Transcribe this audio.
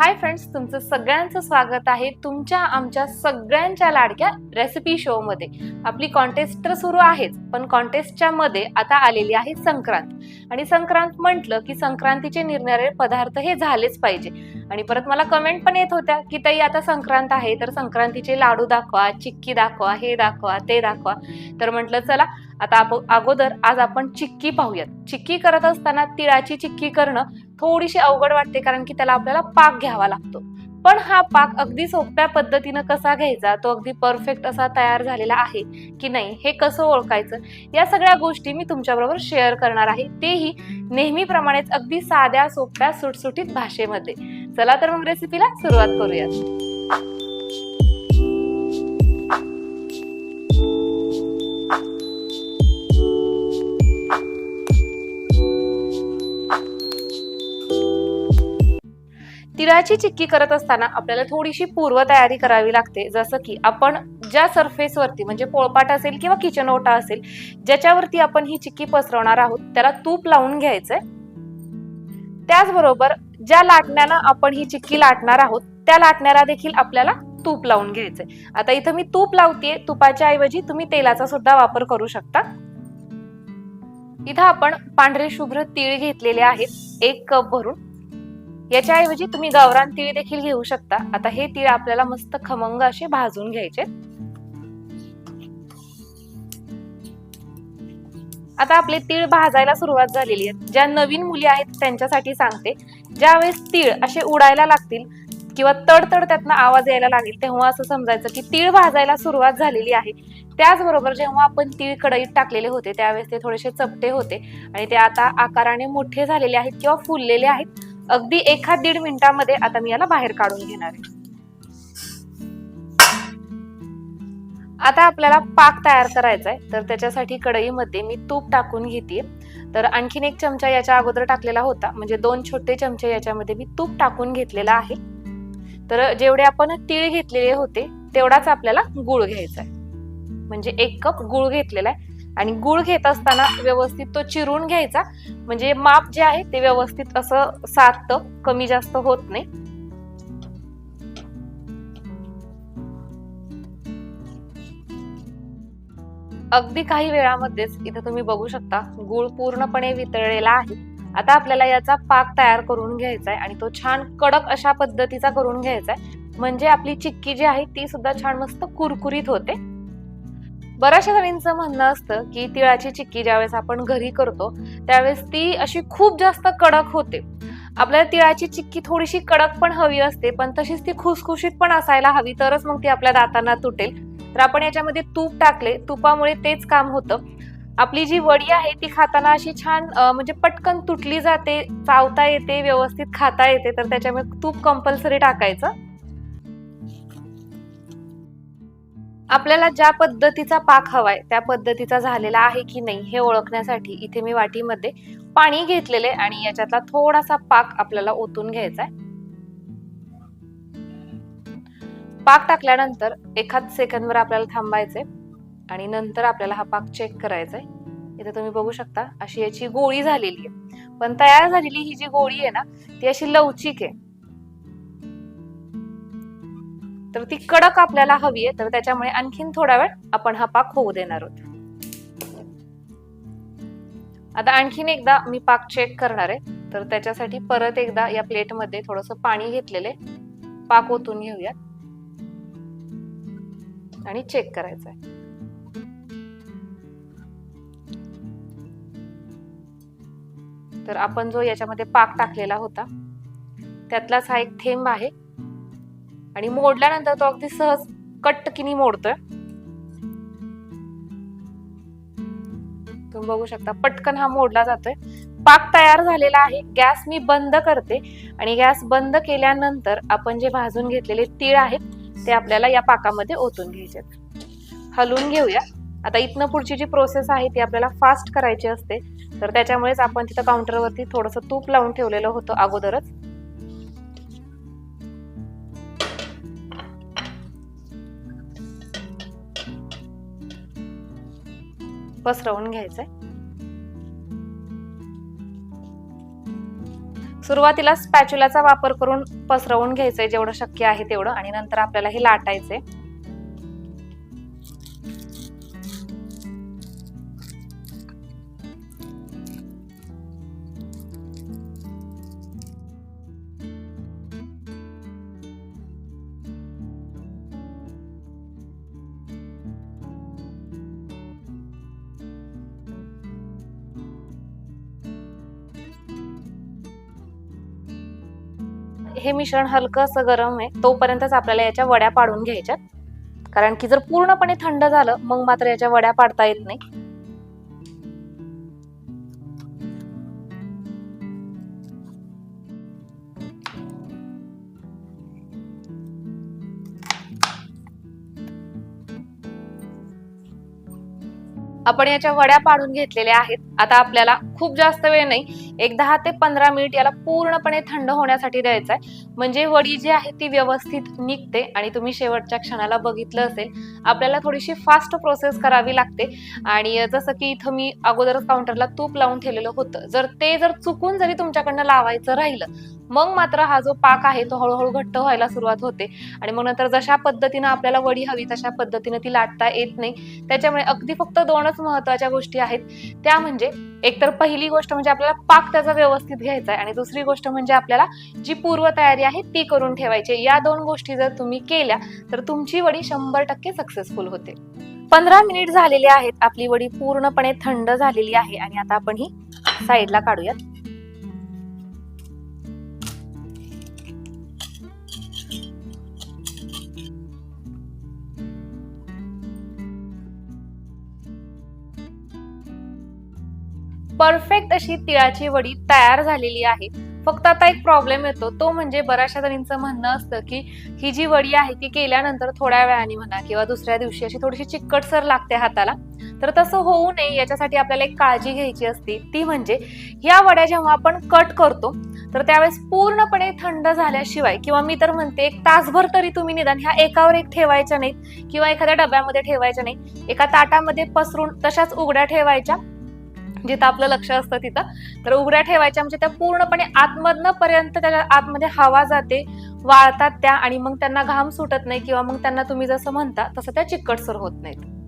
Hi friends तुमचं सगळ्यांचं स्वागत आहे तुमच्या आमच्या सगळ्यांच्या लाडक्या रेसिपी शो मध्ये. आपली कॉन्टेस्ट तर सुरू आहेच पण कॉन्टेस्टच्या मध्ये आता आलेली आहे संक्रांत. आणि संक्रांत म्हटलं की संक्रांतीचे निरनिराळे पदार्थ हे झालेच पाहिजे. आणि परत मला कमेंट पण येत होत्या की ताई आता संक्रांत आहे तर संक्रांतीचे लाडू दाखवा चिक्की दाखवा हे दाखवा ते दाखवा. तर म्हटलं चला आता अगोदर आज आपण चिक्की पाहूयात. चिक्की करत असताना तिळाची चिक्की करणं थोडीशी अवघड वाटते कारण की त्याला आपल्याला पाक घ्यावा लागतो. पण हा पाक अगदी सोप्या पद्धतीनं कसा घ्यायचा तो अगदी परफेक्ट असा तयार झालेला आहे की नाही हे कसं ओळखायचं या सगळ्या गोष्टी मी तुमच्याबरोबर शेअर करणार आहे. तेही नेहमीप्रमाणेच अगदी साध्या सोप्या सुटसुटीत भाषेमध्ये. चला तर मग रेसिपीला सुरुवात करूयात. तिळाची चिक्की करत असताना आपल्याला थोडीशी पूर्वतयारी करावी लागते. जसं की आपण ज्या सरफेसवरती म्हणजे पोळपाट असेल किंवा किचन ओटा असेल ज्याच्यावरती आपण ही चिक्की पसरवणार आहोत त्याला तूप लावून घ्यायचंय. त्याचबरोबर ज्या लाटण्यानं आपण ही चिक्की लाटणार आहोत त्या लाटण्याला देखील आपल्याला तूप लावून घ्यायचंय. आता इथं मी तूप लावतेय. तुपाच्या ऐवजी तुम्ही तेलाचा सुद्धा वापर करू शकता. इथं आपण पांढरे शुभ्र तीळ घेतलेले आहेत. एक कप भरून. याच्याऐवजी तुम्ही गावरान तीळ देखील घेऊ शकता. आता हे तीळ आपल्याला मस्त खमंग असे भाजून घ्यायचे. आता आपले तीळ भाजायला सुरुवात झालेली आहे. ज्या नवीन मुली आहेत त्यांच्यासाठी सांगते. ज्यावेळेस तीळ असे उडायला लागतील किंवा तडतड त्यातनं आवाज यायला लागेल तेव्हा असं समजायचं की तीळ भाजायला सुरुवात झालेली आहे. त्याचबरोबर जेव्हा आपण तीळ कढईत टाकलेले होते त्यावेळेस ते थोडेसे चपटे होते आणि ते आता आकाराने मोठे झालेले आहेत किंवा फुललेले आहेत. अगदी एखाद दीड मिनिटामध्ये आता मी याला बाहेर काढून घेणार आहे. आता आपल्याला पाक तयार करायचा आहे तर त्याच्यासाठी कढईमध्ये मी तूप टाकून घेते तर आणखीन एक चमचा याच्या अगोदर टाकलेला होता म्हणजे दोन छोटे चमचे याच्यामध्ये मी तूप टाकून घेतलेला आहे. तर जेवढे आपण तीळ घेतलेले होते तेवढाच आपल्याला गुळ घ्यायचा आहे म्हणजे एक कप गुळ घेतलेला आहे आणि गुळ घेत असताना व्यवस्थित तो चिरून घ्यायचा. म्हणजे माप जे आहे ते व्यवस्थित असं साधत कमी जास्त होत नाही. अगदी काही वेळामध्येच इथं तुम्ही बघू शकता गुळ पूर्णपणे वितळलेला आहे. आता आपल्याला याचा पाक तयार करून घ्यायचा आहे आणि तो छान कडक अशा पद्धतीचा करून घ्यायचा आहे म्हणजे आपली चिक्की जी आहे ती सुद्धा छान मस्त कुरकुरीत होते. बऱ्याचशा जणींचं म्हणणं असतं की तिळाची चिक्की ज्यावेळेस आपण घरी करतो त्यावेळेस ती अशी खूप जास्त कडक होते. आपल्याला तिळाची चिक्की थोडीशी कडक पण हवी असते पण तशीच ती खुसखुशीत पण असायला हवी तरच मग ती आपल्या दातांना तुटेल. तर आपण याच्यामध्ये तूप टाकले तुपामुळे तेच काम होतं. आपली जी वडी आहे ती खाताना अशी छान म्हणजे पटकन तुटली जाते चावता येते व्यवस्थित खाता येते तर त्याच्यामुळे तूप कंपल्सरी टाकायचं. आपल्याला ज्या पद्धतीचा पाक हवाय त्या पद्धतीचा झालेला आहे की नाही हे ओळखण्यासाठी इथे मी वाटीमध्ये पाणी घेतलेले आणि याच्यातला थोडासा पाक आपल्याला ओतून घ्यायचा आहे. पाक टाकल्यानंतर एखाद सेकंदवर आपल्याला थांबायचंय आणि नंतर आपल्याला हा पाक चेक करायचा आहे इथे तुम्ही बघू शकता अशी याची गोळी झालेली आहे. पण तयार झालेली ही जी गोळी आहे ना ती अशी लवचिक आहे. तर ती कडक आपल्याला हवी आहे तर त्याच्यामुळे आणखीन थोडा वेळ आपण हा पाक होऊ देणार आहोत. आता आणखीन एकदा मी पाक चेक करणार आहे तर त्याच्यासाठी परत एकदा या प्लेटमध्ये थोडस पाणी घेतलेले पाक ओतून घेऊयात. आणि चेक करायचं आहे. तर आपण जो याच्यामध्ये पाक टाकलेला होता त्यातलाच हा एक थेंब आहे. आणि मोडल्यानंतर तो अगदी सहज कट्टकिनी मोडतोय. तुम्ही बघू शकता पटकन हा मोडला जातोय. पाक तयार झालेला आहे गॅस मी बंद करते आणि गॅस बंद केल्यानंतर आपण जे भाजून घेतलेले तीळ आहेत ते आपल्याला या पाकामध्ये ओतून घ्यायचे. हलवून घेऊया. आता इथनं पुढची जी प्रोसेस आहे ती आपल्याला फास्ट करायची असते. तर त्याच्यामुळेच आपण तिथं काउंटरवरती थोडंसं तूप लावून ठेवलेलं होतं अगोदरच. पसरवून घ्यायचंय. सुरुवातीला स्पॅच्युलाचा वापर करून पसरवून घ्यायचंय जेवढं शक्य आहे तेवढं. आणि नंतर आपल्याला हे लाटायचंय. हे मिश्रण हलकं असं गरम आहे तोपर्यंतच आपल्याला याच्या वड्या पाडून घ्यायच्यात. कारण की जर पूर्णपणे थंड झालं मग मात्र याच्या वड्या पाडता येत नाही. आपण याच्या वड्या पाडून घेतलेल्या आहेत. आता आपल्याला खूप जास्त वेळ नाही. एक दहा ते पंधरा मिनिट याला पूर्णपणे थंड होण्यासाठी द्यायचा आहे म्हणजे वडी जी आहे ती व्यवस्थित निघते आणि तुम्ही शेवटच्या क्षणाला बघितलं असेल आपल्याला थोडीशी फास्ट प्रोसेस करावी लागते. आणि जसं की इथं मी अगोदरच काउंटरला तूप लावून ठेवलेलं होतं. जर ते जर चुकून जरी तुमच्याकडनं लावायचं राहिलं मग मात्र हा जो पाक आहे तो हळूहळू घट्ट व्हायला सुरुवात होते. आणि मग नंतर जशा पद्धतीनं आपल्याला वडी हवी तशा पद्धतीनं ती लाटता येत नाही. त्याच्यामुळे अगदी फक्त दोनच महत्त्वाच्या गोष्टी आहेत. त्या म्हणजे एकतर पहिली गोष्ट म्हणजे आपल्याला पाक त्याचा व्यवस्थित घ्यायचा आहे. आणि दुसरी गोष्ट म्हणजे आपल्याला जी पूर्वतयारी आहे ती करून ठेवायची या दोन गोष्टी जर तुम्ही केल्या तर तुमची वडी शंभर टक्के सक्सेसफुल होते. पंधरा मिनिट झालेले आहेत. आपली वडी पूर्णपणे थंड झालेली आहे. आणि आता आपण ही साईडला काढूयात. परफेक्ट अशी तिळाची वडी तयार झालेली आहे. फक्त आता एक प्रॉब्लेम येतो. तो म्हणजे बऱ्याचशा जणींचं म्हणणं असतं की ही जी वडी आहे ती केल्यानंतर थोड्या वेळाने म्हणा किंवा दुसऱ्या दिवशी अशी थोडीशी चिकटसर लागते हाताला. तर तसं होऊ नये याच्यासाठी आपल्याला एक काळजी घ्यायची असते. ती म्हणजे या वड्या जेव्हा आपण कट करतो तर त्यावेळेस पूर्णपणे थंड झाल्याशिवाय किंवा मी तर म्हणते एक तासभर तरी तुम्ही निदान ह्या एकावर एक ठेवायच्या नाहीत किंवा एखाद्या डब्यामध्ये ठेवायच्या नाही एका ताटामध्ये पसरून तशाच उघड्या ठेवायच्या जिथं आपलं लक्ष असतं तिथं. तर उघड्या ठेवायच्या म्हणजे त्या पूर्णपणे आतमधनं पर्यंत त्याच्या आतमध्ये हवा जाते वाळतात त्या आणि मग त्यांना घाम सुटत नाही किंवा मग त्यांना तुम्ही जसं म्हणता तसं त्या चिकटसर होत नाहीत.